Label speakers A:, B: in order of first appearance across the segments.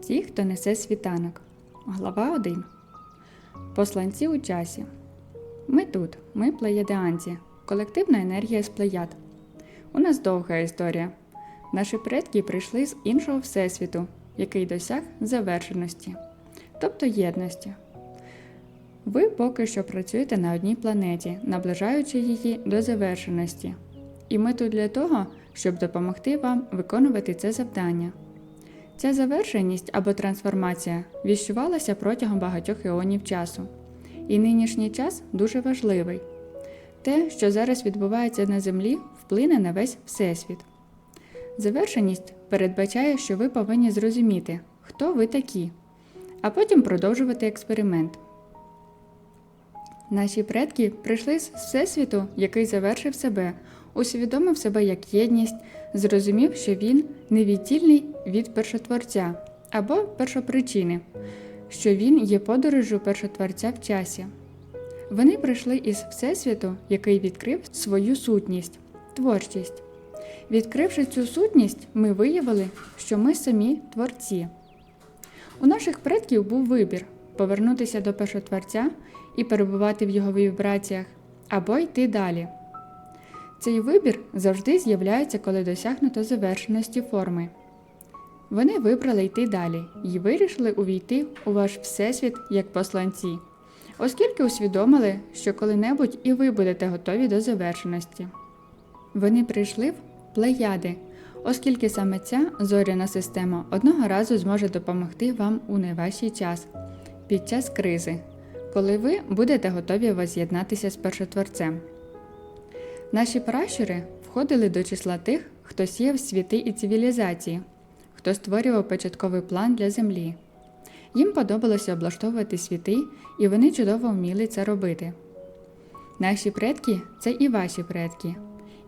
A: Ті, хто несе світанок. Глава 1. Посланці у часі. Ми тут, ми плеядеанці, колективна енергія з плеяд. У нас довга історія. Наші предки прийшли з іншого всесвіту, який досяг завершеності, тобто єдності. Ви поки що працюєте на одній планеті, наближаючи її до завершеності. І ми тут для того, щоб допомогти вам виконувати це завдання. Ця завершеність або трансформація віщувалася протягом багатьох іонів часу. І нинішній час дуже важливий. Те, що зараз відбувається на Землі, вплине на весь Всесвіт. Завершеність передбачає, що ви повинні зрозуміти, хто ви такі, а потім продовжувати експеримент. Наші предки прийшли з Всесвіту, який завершив себе, усвідомив себе як єдність, зрозумів, що він невіддільний від першотворця або першопричини, що він є подорожю першотворця в часі. Вони прийшли із Всесвіту, який відкрив свою сутність, творчість. Відкривши цю сутність, ми виявили, що ми самі творці. У наших предків був вибір повернутися до першотворця і перебувати в його вібраціях, або йти далі. Цей вибір завжди з'являється, коли досягнуто завершеності форми. Вони вибрали йти далі і вирішили увійти у ваш всесвіт як посланці, оскільки усвідомили, що коли-небудь і ви будете готові до завершеності. Вони прийшли в плеяди, оскільки саме ця зоряна система одного разу зможе допомогти вам у найважчий час під час кризи, коли ви будете готові воз'єднатися з першотворцем. Наші пращури входили до числа тих, хто сіяв світи і цивілізації, хто створював початковий план для Землі. Їм подобалося облаштовувати світи, і вони чудово вміли це робити. Наші предки це і ваші предки,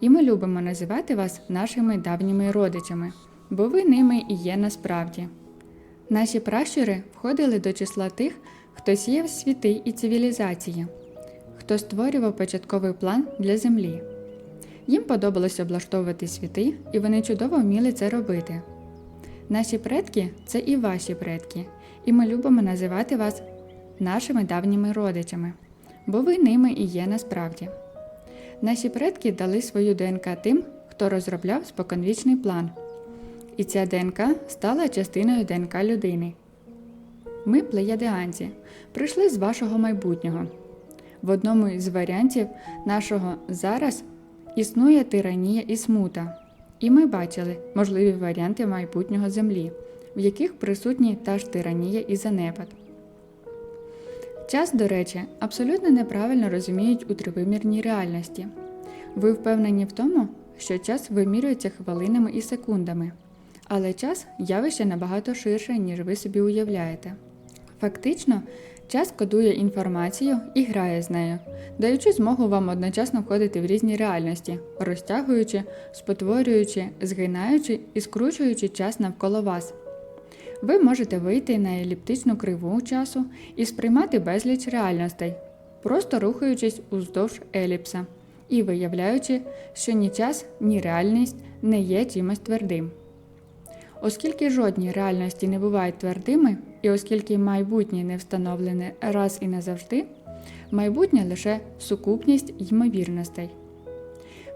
A: і ми любимо називати вас нашими давніми родичами, бо ви ними і є насправді. Наші пращури входили до числа тих, хто сіяв світи і цивілізації, хто створював початковий план для Землі. Їм подобалося облаштовувати світи, і вони чудово вміли це робити. Наші предки це і ваші предки, і ми любимо називати вас нашими давніми родичами, бо ви ними і є насправді. Наші предки дали свою ДНК тим, хто розробляв споконвічний план. І ця ДНК стала частиною ДНК людини. Ми, плеядеанці, прийшли з вашого майбутнього. В одному з варіантів нашого зараз існує тиранія і смута, і ми бачили можливі варіанти майбутнього Землі, в яких присутні та ж тиранія і занепад. Час, до речі, абсолютно неправильно розуміють у тривимірній реальності. Ви впевнені в тому, що час вимірюється хвилинами і секундами, але час явище набагато ширше, ніж ви собі уявляєте. Фактично, час кодує інформацію і грає з нею, даючи змогу вам одночасно входити в різні реальності, розтягуючи, спотворюючи, згинаючи і скручуючи час навколо вас. Ви можете вийти на еліптичну криву часу і сприймати безліч реальностей, просто рухаючись уздовж еліпса і виявляючи, що ні час, ні реальність не є чимось твердим. Оскільки жодні реальності не бувають твердими, і оскільки майбутнє не встановлене раз і назавжди, майбутнє лише сукупність ймовірностей.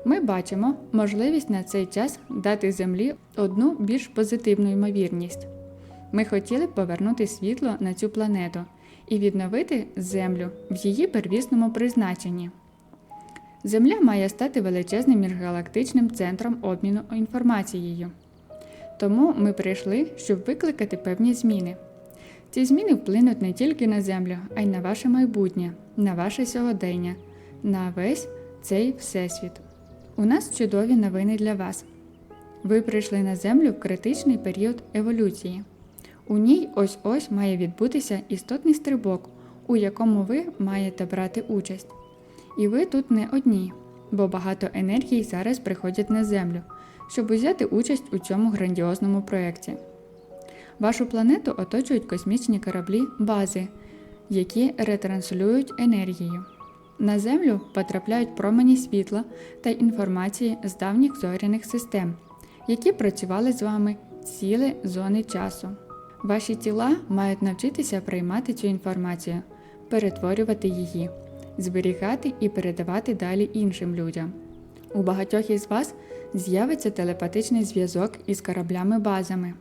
A: Ми бачимо можливість на цей час дати Землі одну більш позитивну ймовірність. Ми хотіли б повернути світло на цю планету і відновити Землю в її первісному призначенні. Земля має стати величезним міжгалактичним центром обміну інформацією. Тому ми прийшли, щоб викликати певні зміни. Ці зміни вплинуть не тільки на Землю, а й на ваше майбутнє, на ваше сьогодення, на весь цей всесвіт. У нас чудові новини для вас. Ви прийшли на Землю в критичний період еволюції. У ній ось ось має відбутися істотний стрибок, у якому ви маєте брати участь. І ви тут не одні, бо багато енергій зараз приходять на Землю, щоб взяти участь у цьому грандіозному проєкті. Вашу планету оточують космічні кораблі бази, які ретранслюють енергію. На Землю потрапляють промені світла та інформації з давніх зоряних систем, які працювали з вами ціле зони часу. Ваші тіла мають навчитися приймати цю інформацію, перетворювати її, зберігати і передавати далі іншим людям. У багатьох із вас з'явиться телепатичний зв'язок із кораблями-базами.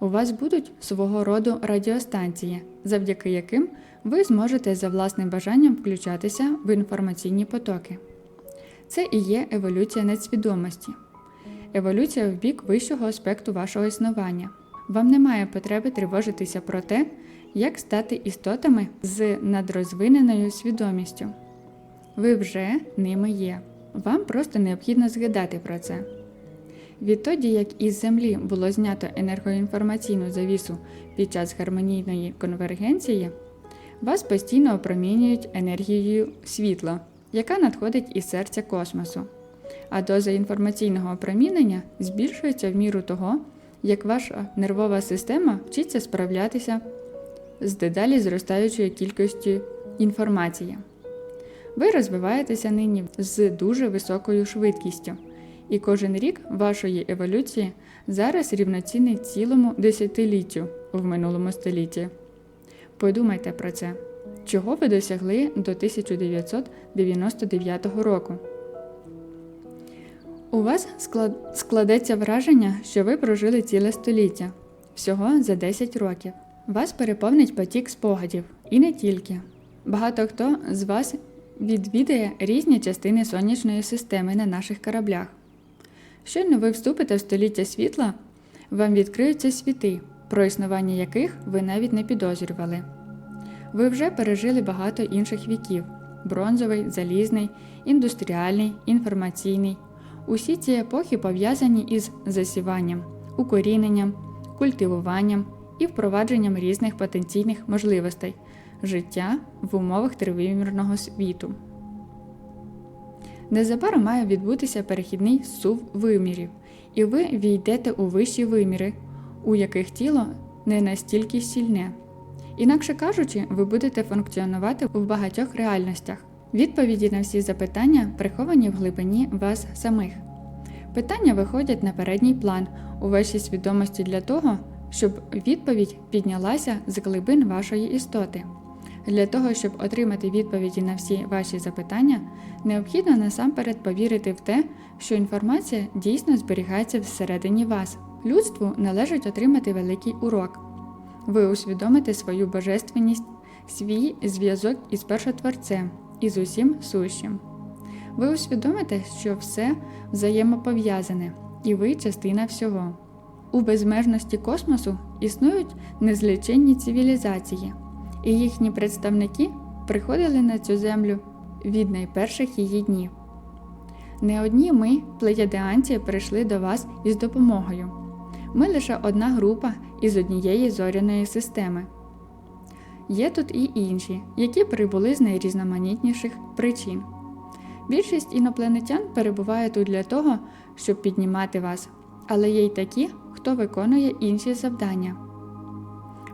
A: У вас будуть свого роду радіостанції, завдяки яким ви зможете за власним бажанням включатися в інформаційні потоки. Це і є еволюція надсвідомості. Еволюція в бік вищого аспекту вашого існування. Вам немає потреби тривожитися про те, як стати істотами з надрозвиненою свідомістю. Ви вже ними є. Вам просто необхідно згадати про це. Відтоді, як із Землі було знято енергоінформаційну завісу під час гармонійної конвергенції, вас постійно опромінюють енергією світла, яка надходить із серця космосу. А доза інформаційного опромінення збільшується в міру того, як ваша нервова система вчиться справлятися з дедалі зростаючою кількістю інформації. Ви розвиваєтеся нині з дуже високою швидкістю, і кожен рік вашої еволюції зараз рівноцінний цілому десятиліттю в минулому столітті. Подумайте про це, чого ви досягли до 1999 року. У вас склад... складеться враження, що ви прожили ціле століття всього за 10 років. Вас переповнить потік спогадів, і не тільки. Багато хто з вас відвідає різні частини сонячної системи на наших кораблях. Щойно ви вступите в століття світла, вам відкриються світи, про існування яких ви навіть не підозрювали. Ви вже пережили багато інших віків: бронзовий, залізний, індустріальний, інформаційний. Усі ці епохи пов'язані із засіванням, укоріненням, культивуванням і впровадженням різних потенційних можливостей життя в умовах тривимірного світу. Незабаром має відбутися перехідний сув вимірів, і ви війдете у вищі виміри, у яких тіло не настільки сильне. Інакше кажучи, ви будете функціонувати в багатьох реальностях. Відповіді на всі запитання приховані в глибині вас самих. Питання виходять на передній план у вашій свідомості для того, щоб відповідь піднялася з глибин вашої істоти. Для того, щоб отримати відповіді на всі ваші запитання, необхідно насамперед повірити в те, що інформація дійсно зберігається всередині вас. Людству належить отримати великий урок. Ви усвідомите свою божественність, свій зв'язок із першотворцем і з усім сущим. Ви усвідомите, що все взаємопов'язане, і ви частина всього. У безмежності космосу існують незліченні цивілізації, і їхні представники приходили на цю землю від найперших її днів. Не одні ми, плеядеанці, прийшли до вас із допомогою. Ми лише одна група із однієї зоряної системи. Є тут і інші, які прибули з найрізноманітніших причин. Більшість інопланетян перебуває тут для того, щоб піднімати вас, але є й такі, хто виконує інші завдання.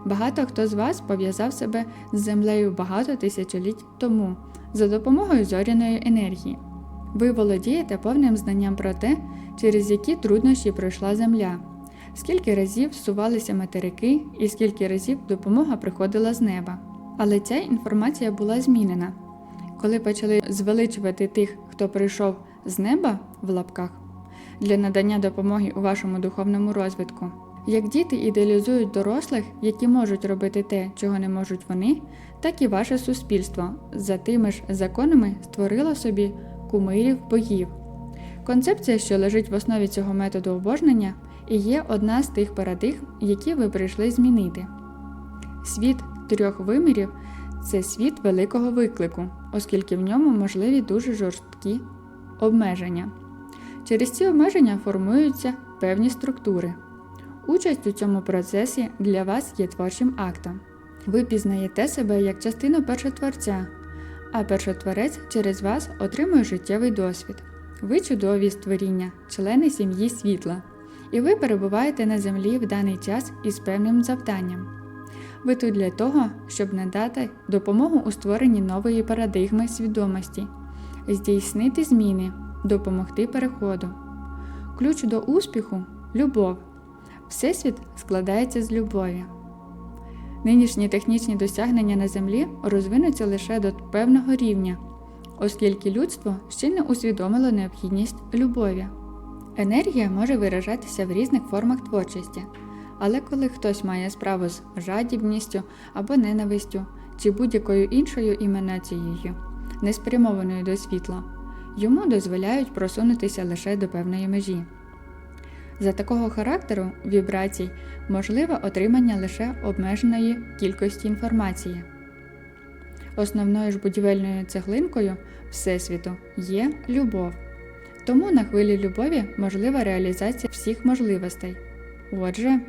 A: Багато хто з вас пов'язав себе з землею багато тисячоліть тому за допомогою зоряної енергії. Ви володієте повним знанням про те, через які труднощі пройшла Земля, скільки разів всувалися материки і скільки разів допомога приходила з неба. Але ця інформація була змінена. Коли почали звеличувати тих, хто прийшов з неба в лапках для надання допомоги у вашому духовному розвитку. Як діти ідеалізують дорослих, які можуть робити те, чого не можуть вони, так і ваше суспільство за тими ж законами створило собі кумирів богів. Концепція, що лежить в основі цього методу обожнення, і є одна з тих парадигм, які ви прийшли змінити. Світ трьох вимірів це світ великого виклику, оскільки в ньому можливі дуже жорсткі обмеження. Через ці обмеження формуються певні структури. Участь у цьому процесі для вас є творчим актом. Ви пізнаєте себе як частину першотворця, а першотворець через вас отримує життєвий досвід. Ви чудові створіння, члени сім'ї світла, і ви перебуваєте на землі в даний час із певним завданням. Ви тут для того, щоб надати допомогу у створенні нової парадигми свідомості, здійснити зміни, допомогти переходу. Ключ до успіху любов. Всесвіт складається з любові. Нинішні технічні досягнення на Землі розвинуться лише до певного рівня, оскільки людство ще не усвідомило необхідність любові. Енергія може виражатися в різних формах творчості, але коли хтось має справу з жадібністю або ненавистю чи будь-якою іншою еманацією, не спрямованою до світла, йому дозволяють просунутися лише до певної межі. За такого характеру вібрацій можливе отримання лише обмеженої кількості інформації. Основною ж будівельною цеглинкою Всесвіту є любов. Тому на хвилі любові можлива реалізація всіх можливостей. Отже,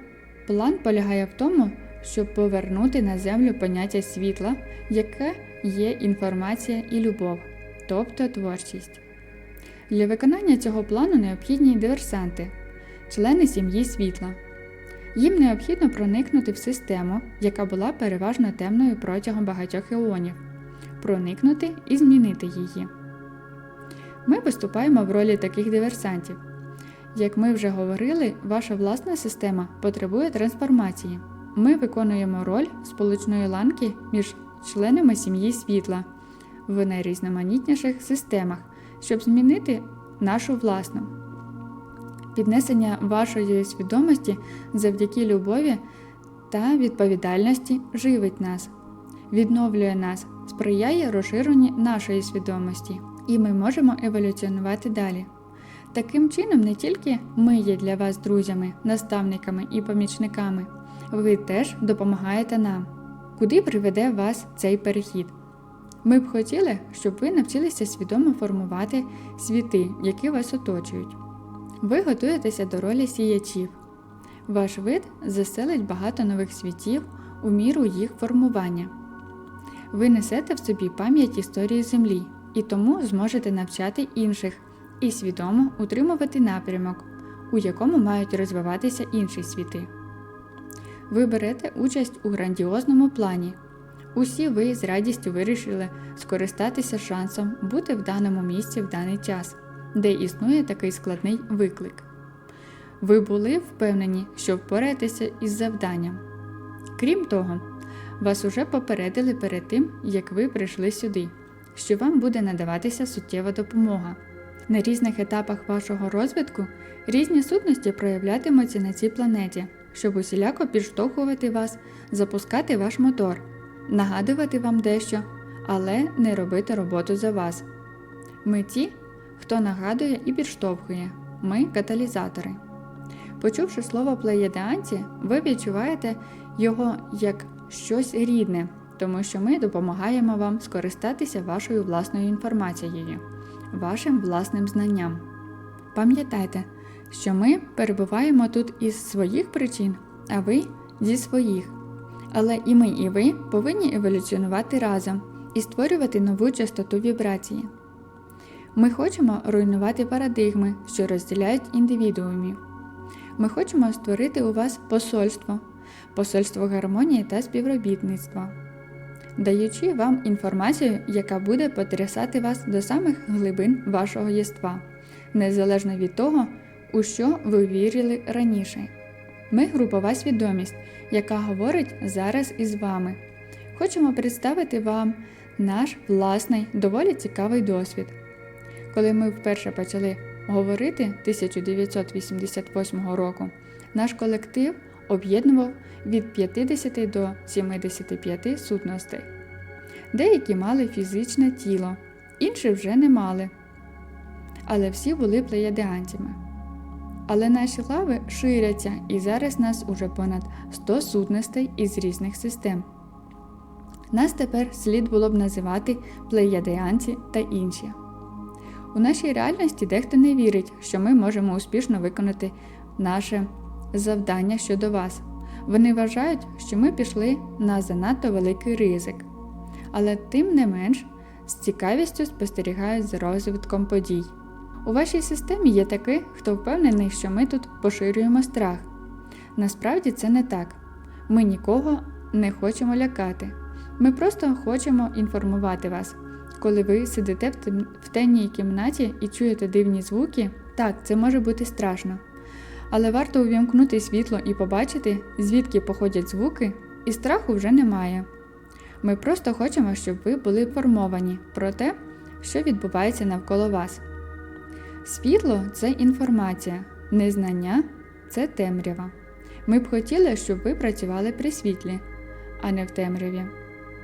A: план полягає в тому, щоб повернути на землю поняття світла, яке є інформація і любов, тобто творчість. Для виконання цього плану необхідні диверсанти, члени сім'ї світла. Їм необхідно проникнути в систему, яка була переважно темною протягом багатьох еонів, проникнути і змінити її. Ми виступаємо в ролі таких диверсантів. Як ми вже говорили, ваша власна система потребує трансформації. Ми виконуємо роль сполучної ланки між членами сім'ї світла в найрізноманітніших системах, щоб змінити нашу власну. Піднесення вашої свідомості завдяки любові та відповідальності живить нас, відновлює нас, сприяє розширенню нашої свідомості, і ми можемо еволюціонувати далі. Таким чином, не тільки ми є для вас друзями, наставниками і помічниками, ви теж допомагаєте нам. Куди приведе вас цей перехід? Ми б хотіли, щоб ви навчилися свідомо формувати світи, які вас оточують. Ви готуєтеся до ролі сіячів. Ваш вид заселить багато нових світів у міру їх формування. Ви несете в собі пам'ять історії Землі і тому зможете навчати інших і свідомо утримувати напрямок, у якому мають розвиватися інші світи. Ви берете участь у грандіозному плані. Усі ви з радістю вирішили скористатися шансом бути в даному місці в даний час, де існує такий складний виклик. Ви були впевнені, що впораєтеся із завданням. Крім того, вас уже попередили перед тим, як ви прийшли сюди, що вам буде надаватися суттєва допомога. На різних етапах вашого розвитку різні сутності проявлятимуться на цій планеті, щоб усіляко підштовхувати вас, запускати ваш мотор, нагадувати вам дещо, але не робити роботу за вас. Ми ті, хто нагадує і підштовхує, ми каталізатори. Почувши слово плеєдеанці, ви відчуваєте його як щось рідне, тому що ми допомагаємо вам скористатися вашою власною інформацією, вашим власним знанням. Пам'ятайте, що ми перебуваємо тут із своїх причин, а ви зі своїх. Але і ми, і ви повинні еволюціонувати разом і створювати нову частоту вібрації. Ми хочемо руйнувати парадигми, що розділяють індивідуумів. Ми хочемо створити у вас посольство, посольство гармонії та співробітництва, даючи вам інформацію, яка буде потрясати вас до самих глибин вашого єства, незалежно від того, у що ви вірили раніше. Ми групова свідомість, яка говорить зараз із вами. Хочемо представити вам наш власний доволі цікавий досвід. Коли ми вперше почали говорити 1988 року, наш колектив об'єднував від 50 до 75 сутностей. Деякі мали фізичне тіло, інші вже не мали. Але всі були плеядеантами. Але наші лави ширяться, і зараз нас уже понад 100 сутностей із різних систем. Нас тепер слід було б називати плеядеанці та інші. У нашій реальності дехто не вірить, що ми можемо успішно виконати наше завдання щодо вас. Вони вважають, що ми пішли на занадто великий ризик. Але тим не менш з цікавістю спостерігають за розвитком подій. У вашій системі є такий, хто впевнений, що ми тут поширюємо страх. Насправді це не так. Ми нікого не хочемо лякати. Ми просто хочемо інформувати вас. Коли ви сидите в темній кімнаті і чуєте дивні звуки, так, це може бути страшно. Але варто увімкнути світло і побачити, звідки походять звуки, і страху вже немає. Ми просто хочемо, щоб ви були інформовані про те, що відбувається навколо вас. Світло це інформація, незнання це темрява. Ми б хотіли, щоб ви працювали при світлі, а не в темряві.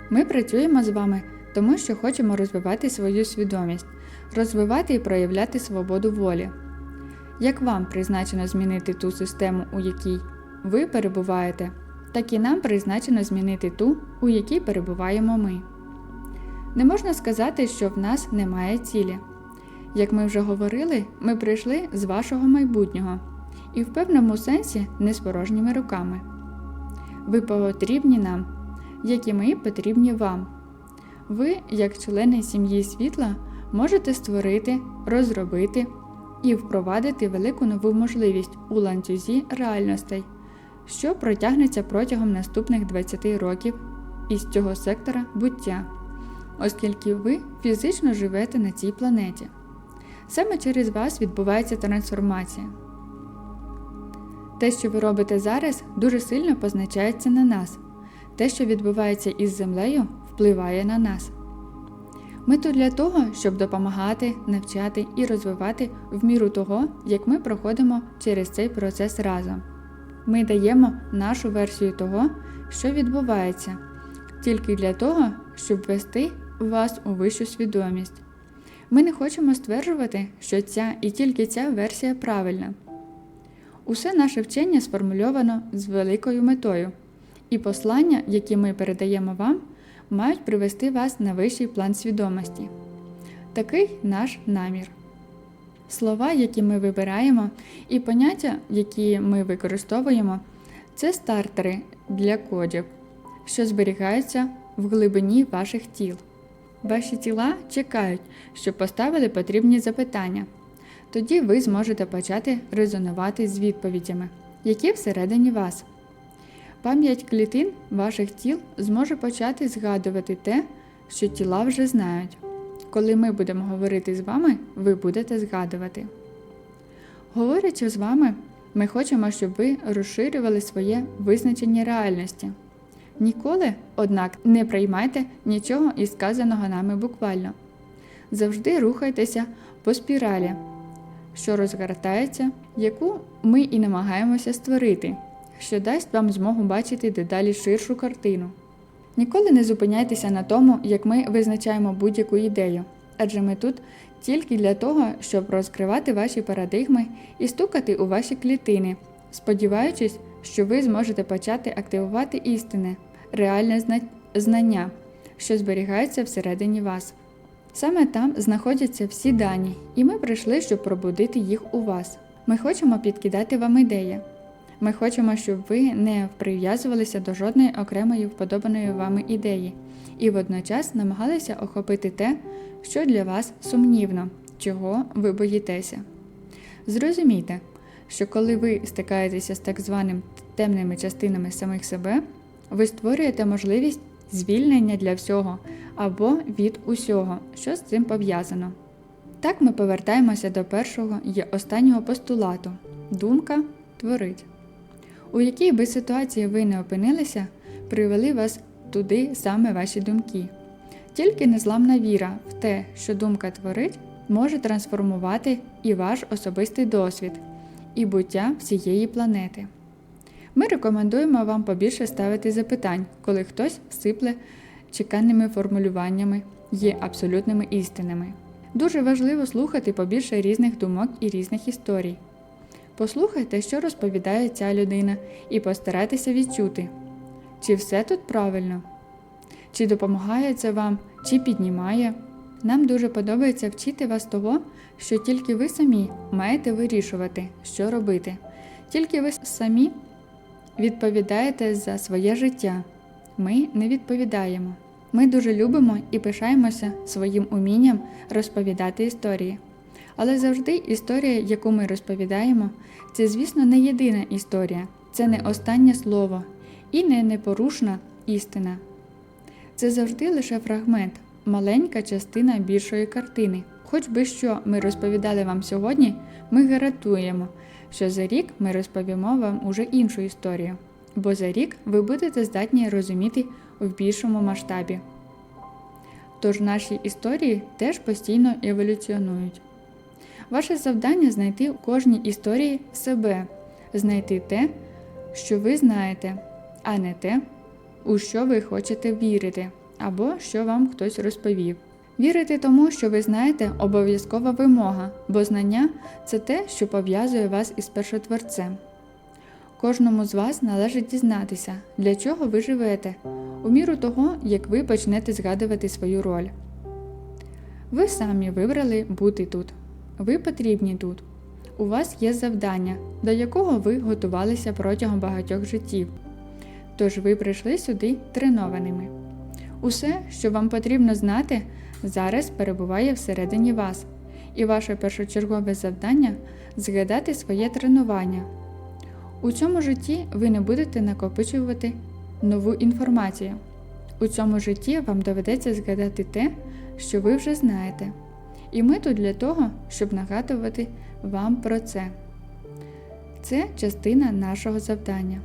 A: Ми працюємо з вами, тому що хочемо розвивати свою свідомість, розвивати і проявляти свободу волі. Як вам призначено змінити ту систему, у якій ви перебуваєте, так і нам призначено змінити ту, у якій перебуваємо ми. Не можна сказати, що в нас немає цілі. Як ми вже говорили, ми прийшли з вашого майбутнього і в певному сенсі не з порожніми руками. Ви потрібні нам, як і ми потрібні вам. Ви, як члени сім'ї світла, можете створити, розробити і впровадити велику нову можливість у ланцюзі реальностей, що протягнеться протягом наступних 20 років із цього сектора буття, оскільки ви фізично живете на цій планеті. Саме через вас відбувається трансформація. Те, що ви робите зараз, дуже сильно позначається на нас. Те, що відбувається із землею, впливає на нас. Ми тут для того, щоб допомагати, навчати і розвивати в міру того, як ми проходимо через цей процес разом. Ми даємо нашу версію того, що відбувається, тільки для того, щоб ввести вас у вищу свідомість. Ми не хочемо стверджувати, що ця і тільки ця версія правильна. Усе наше вчення сформульовано з великою метою, і послання, які ми передаємо вам, мають привести вас на вищий план свідомості. Такий наш намір. Слова, які ми вибираємо, і поняття, які ми використовуємо, це стартери для кодів, що зберігаються в глибині ваших тіл. Ваші тіла чекають, щоб поставили потрібні запитання. Тоді ви зможете почати резонувати з відповідями, які всередині вас. Пам'ять клітин ваших тіл зможе почати згадувати те, що тіла вже знають. Коли ми будемо говорити з вами, ви будете згадувати. Говорячи з вами, ми хочемо, щоб ви розширювали своє визначення реальності. Ніколи, однак, не приймайте нічого із сказаного нами буквально. Завжди рухайтеся по спіралі, що розгортається, яку ми і намагаємося створити, що дасть вам змогу бачити дедалі ширшу картину. Ніколи не зупиняйтеся на тому, як ми визначаємо будь-яку ідею, адже ми тут тільки для того, щоб розкривати ваші парадигми і стукати у ваші клітини, сподіваючись, що ви зможете почати активувати істини, реальне зна- знання, що зберігається всередині вас. Саме там знаходяться всі дані, і ми прийшли, щоб пробудити їх у вас. Ми хочемо підкидати вам ідеї. Ми хочемо, щоб ви не прив'язувалися до жодної окремої вподобаної вами ідеї, і водночас намагалися охопити те, що для вас сумнівно, чого ви боїтеся. Зрозумійте, що коли ви стикаєтеся з так званими темними частинами самих себе, ви створюєте можливість звільнення для всього або від усього, що з цим пов'язано. Так ми повертаємося до першого і останнього постулату думка творить. У якій би ситуації ви не опинилися, привели вас туди саме ваші думки. Тільки незламна віра в те, що думка творить, може трансформувати і ваш особистий досвід, і буття всієї планети. Ми рекомендуємо вам побільше ставити запитань, коли хтось сипле чеканними формулюваннями, є абсолютними істинами. Дуже важливо слухати побільше різних думок і різних історій. Послухайте, що розповідає ця людина, і постарайтеся відчути, чи все тут правильно, чи допомагає це вам, чи піднімає. Нам дуже подобається вчити вас того, що тільки ви самі маєте вирішувати, що робити. Тільки ви самі відповідаєте за своє життя. Ми не відповідаємо. Ми дуже любимо і пишаємося своїм умінням розповідати історії. Але завжди історія, яку ми розповідаємо, це, звісно, не єдина історія, це не останнє слово і не непорушна істина. Це завжди лише фрагмент, маленька частина більшої картини. Хоч би що ми розповідали вам сьогодні, ми гарантуємо, що за рік ми розповімо вам уже іншу історію. бо за рік ви будете здатні розуміти в більшому масштабі. Тож наші історії теж постійно еволюціонують. Ваше завдання знайти у кожній історії себе, знайти те, що ви знаєте, а не те, у що ви хочете вірити, або що вам хтось розповів. Вірити тому, що ви знаєте, обов'язкова вимога, бо знання це те, що пов'язує вас із першотворцем. Кожному з вас належить дізнатися, для чого ви живете, у міру того, як ви почнете згадувати свою роль. Ви самі вибрали бути тут. Ви потрібні тут. У вас є завдання, до якого ви готувалися протягом багатьох життів. Тож ви прийшли сюди тренованими. Усе, що вам потрібно знати, зараз перебуває всередині вас, і ваше першочергове завдання згадати своє тренування. У цьому житті ви не будете накопичувати нову інформацію. У цьому житті вам доведеться згадати те, що ви вже знаєте. І ми тут для того, щоб нагадувати вам про це. Це частина нашого завдання.